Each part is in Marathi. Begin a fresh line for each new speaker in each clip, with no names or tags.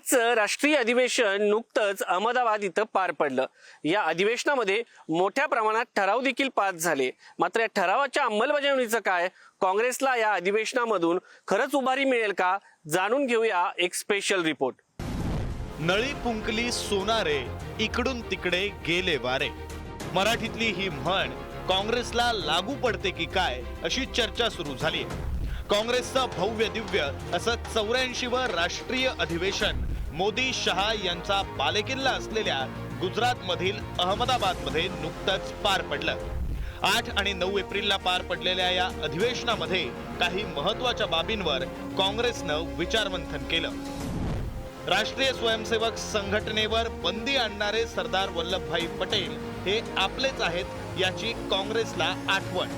काँग्रेसचं राष्ट्रीय अधिवेशन नुकतंच अहमदाबाद इथं पार पडलं. या अधिवेशनामध्ये मोठ्या प्रमाणात ठराव देखील पास झाले. मात्र या ठरावाच्या अंमलबजावणीचं काय? काँग्रेसला या अधिवेशनामधून खरंच उभारी मिळेल का? जाणून घेऊया एक स्पेशल रिपोर्ट
नळी पुंकली सोनारे इकडून तिकडे गेले वारे. मराठीतली ही म्हण काँग्रेसला लागू पडते की काय? अशी चर्चा सुरू झाली काँग्रेसचं भव्य दिव्य असं चौऱ्याऐंशी व राष्ट्रीय अधिवेशन मोदी शहा यांचा बालेकिल्ला असलेल्या गुजरात मधील अहमदाबादमध्ये नुकतंच पार पडलं. आठ आणि नऊ एप्रिलला पार पडलेल्या या अधिवेशनामध्ये काही महत्त्वाच्या बाबींवर काँग्रेसनं विचारमंथन केलं. राष्ट्रीय स्वयंसेवक संघटनेवर बंदी आणणारे सरदार वल्लभभाई पटेल हे आपलेच आहेत याची काँग्रेसला आठवण.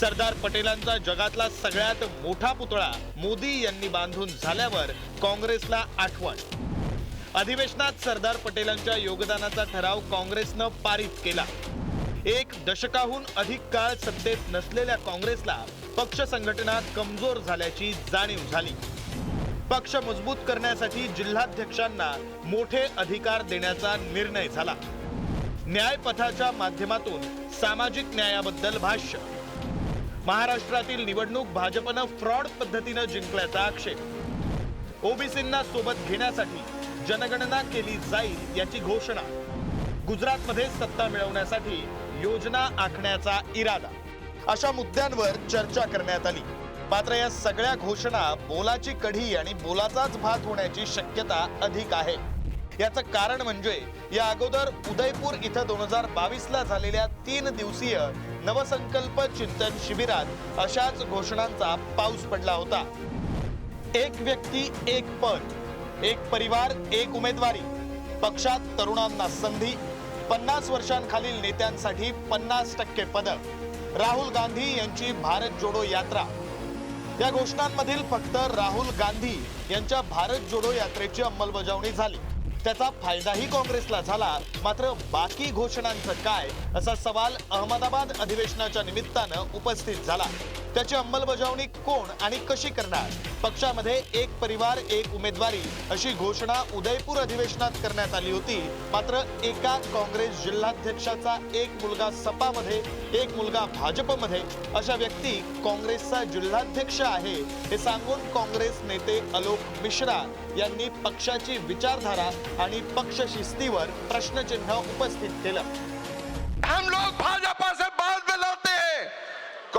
सरदार पटेलांचा जगातला सगळ्यात मोठा पुतळा मोदी यांनी बांधून झाल्यावर काँग्रेसला आठवण. अधिवेशनात सरदार पटेलांच्या योगदानाचा ठराव काँग्रेसनं पारित केला. एक दशकाहून अधिक काळ सत्तेत नसलेल्या काँग्रेसला पक्ष संघटना कमजोर झाल्याची जाणीव झाली. पक्ष मजबूत करण्यासाठी जिल्हाध्यक्षांना मोठे अधिकार देण्याचा निर्णय झाला. न्यायपथाच्या माध्यमातून सामाजिक न्यायाबद्दल भाष्य. महाराष्ट्रातील निवडणूक भाजपनं फ्रॉड पद्धतीनं जिंकल्याचा आक्षेप. ओबीसींना सोबत घेण्यासाठी जनगणना केली जाईल याची घोषणा. गुजरातमध्ये सत्ता मिळवण्यासाठी योजना आखण्याचा इरादा. अशा मुद्द्यांवर चर्चा करण्यात आली. मात्र या सगळ्या घोषणा बोलाची कढी आणि बोलाचाच भात होण्याची शक्यता अधिक आहे. याचं कारण म्हणजे या अगोदर उदयपूर इथं दोन हजार बावीस ला झालेल्या तीन दिवसीय नवसंकल्प चिंतन शिबिरात अशाच घोषणांचा पाऊस पडला होता. एक व्यक्ती एक पद एक परिवार एक उमेदवारी. पक्षात तरुणांना संधी पन्नास वर्षांखालील नेत्यांसाठी पन्नास टक्के पदं. राहुल गांधी यांची भारत जोडो यात्रा. या घोषणांमधील फक्त राहुल गांधी यांच्या भारत जोडो यात्रेची अंमलबजावणी झाली. त्याचा फायदाही काँग्रेसला झाला. मात्र बाकी घोषणांचं काय असा सवाल अहमदाबाद अधिवेशनाच्या निमित्तानं उपस्थित झाला. त्याची अंमलबजावणी कोण आणि कशी करणार? पक्षामध्ये एक परिवार एक उमेदवारी अशी घोषणा उदयपूर अधिवेशनात करण्यात आली होती. मात्र एका काँग्रेस जिल्हाध्यक्षाचा एक मुलगा सपामध्ये एक मुलगा भाजपमध्ये अशा व्यक्ती काँग्रेसचा जिल्हाध्यक्ष आहे. हे सांगून काँग्रेस नेते अलोक मिश्रा यांनी पक्षाची विचारधारा आणि पक्ष शिस्तीवर प्रश्नचिन्ह उपस्थित केलं.
हम लोग भाजपा से बाद में लड़ते हैं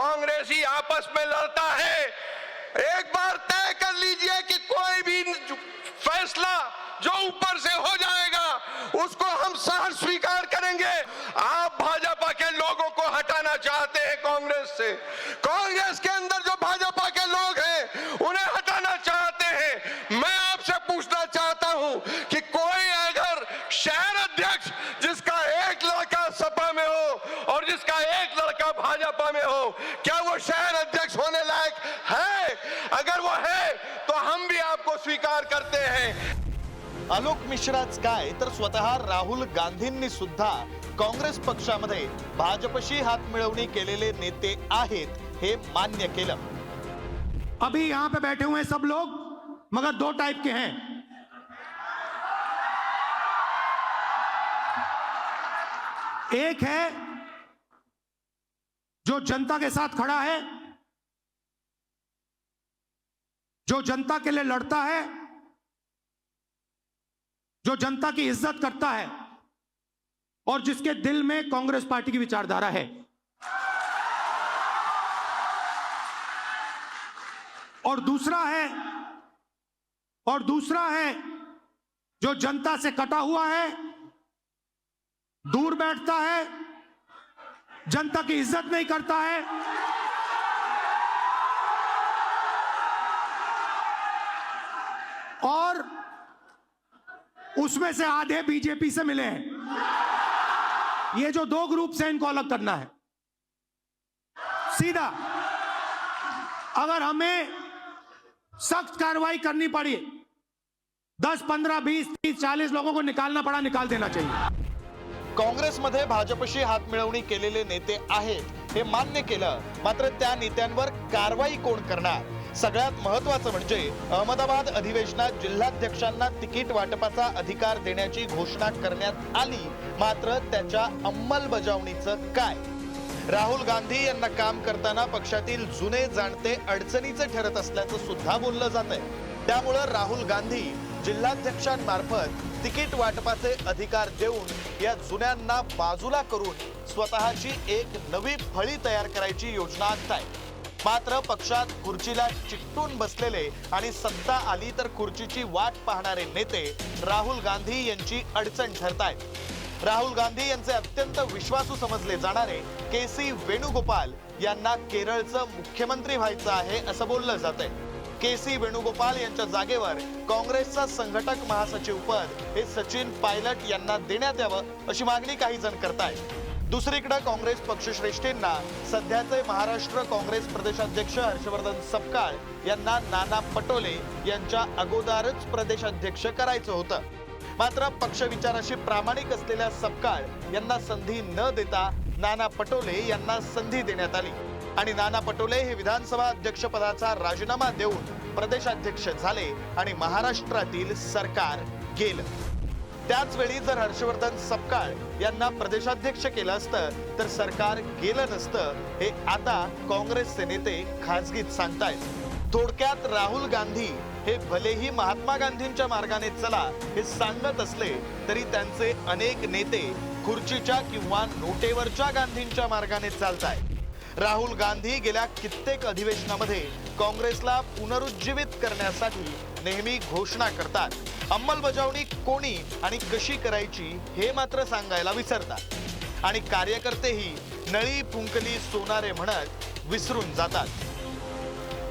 कांग्रेस ही आपस में लड़ता है। एक बार तय कर लीजिए कि कोई भी फैसला जो ऊपर से हो जाएगा उसको हम सहर स्वीकार करेंगे। आप भाजपा के लोगों को हटाना चाहते हैं कांग्रेस से। कांग्रेस के अंदर जो भाजपा के लोग हैं उन्हें हटाना चाहते हैं मैं आपसे पूछना चाहता हूं कि कोई अगर शहर अध्यक्ष जिसका एक लड़का सपा में हो और जिसका लड़का भाजपा में हो? क्या वो शहर अध्यक्ष होने लायक है? अगर वो है तो हम भी आपको स्वीकार करते हैं।
आलोक मिश्राच काय तर स्वतः राहुल गांधींनी सुद्धा काँग्रेस पक्षामध्ये भाजपशी हात मिळवणी केलेले नेते आहेत हे मान्य केलं.
अभी यहां पे बैठे हुए हैं सब लोग मगर दो टाइप के हैं। एक है जो जनता के साथ खड़ा है, जो जनता के लिए लड़ता है, जो जनता की इज़्ज़त करता है, और जिसके दिल में कांग्रेस पार्टी की विचारधारा है। और दूसरा है, और दूसरा है, जो जनता से कटा हुआ है, दूर बैठता है जनता की इज़्ज़त नहीं करता है। और उसमें से आधे बीजेपी से मिले हैं। ये जो दो ग्रुप से इनको अलग करना है। सीधा, अगर हमें सख्त कार्रवाई करनी पड़ी, दस, पंद्रह, बीस, तीस, चालीस लोगों को निकालना पड़ा, निकाल देना चाहिए।
काँग्रेसमध्ये भाजपशी हात मिळवणी केलेले नेते आहेत हे मान्य केलं. मात्र त्या नेत्यांवर कारवाई कोण करणार? सगळ्यात महत्वाचं म्हणजे अहमदाबाद अधिवेशनात जिल्हाध्यक्षांना तिकीट वाटपाचा अधिकार देण्याची घोषणा करण्यात आली. मात्र त्याच्या अंमलबजावणीचं काय? राहुल गांधी यांना काम करताना पक्षातील जुने जाणते अडचणीचे ठरत असल्याचं सुद्धा बोललं जात आहे त्यामुळं राहुल गांधी जिल्हाध्यक्षांमार्फत तिकीट वाटपाचे अधिकार देऊन या जुन्यांना बाजूला करून स्वतःची एक नवी फळी तयार करायची योजना आखताय मात्र पक्षात खुर्चीला चिकटून बसलेले आणि सत्ता आली तर खुर्चीची वाट पाहणारे नेते राहुल गांधी यांची अडचण ठरतायत. राहुल गांधी यांचे अत्यंत विश्वासू समजले जाणारे के सी वेणुगोपाल यांना केरळचं मुख्यमंत्री व्हायचं आहे असं बोललं जात आहे के सी वेणुगोपाल यांच्या जागेवर काँग्रेसचा संघटक महासचिव पद हे सचिन पायलट यांना देण्यात यावं अशी मागणी काही जण करतायत. दुसरीकडे काँग्रेस पक्षश्रेष्ठींना सध्याचे महाराष्ट्र काँग्रेस प्रदेशाध्यक्ष हर्षवर्धन सपकाळ यांना नाना पटोले यांच्या अगोदरच प्रदेशाध्यक्ष करायचं होतं. मात्र पक्ष विचाराशी प्रामाणिक असलेल्या सपकाळ यांना संधी न देता नाना पटोले यांना संधी देण्यात आली. आणि नाना पटोले हे विधानसभा अध्यक्षपदाचा राजीनामा देऊन प्रदेशाध्यक्ष झाले आणि महाराष्ट्रातील सरकार गेलं. त्याच वेळी जर हर्षवर्धन सपकाळ यांना प्रदेशाध्यक्ष केलं असतं तर सरकार गेलं नसतं हे आता काँग्रेसचे नेते खासगीत सांगतायत. थोडक्यात राहुल गांधी हे भलेही महात्मा गांधींच्या मार्गाने चला हे सांगत असले तरी त्यांचे अनेक नेते खुर्चीच्या किंवा नोटेवरच्या गांधींच्या मार्गाने चालतायत. राहुल गांधी गेल्या कित्येक अधिवेशनामध्ये काँग्रेसला पुनरुज्जीवित करण्यासाठी नेहमी घोषणा करतात. अंमलबजावणी कोणी आणि कशी करायची हे मात्र सांगायला विसरतात. आणि कार्यकर्तेही नळी पुंकली सोनारे म्हणत विसरून जातात.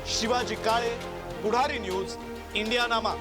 शिवाजी काळे पुढारी न्यूज इंडियानामा.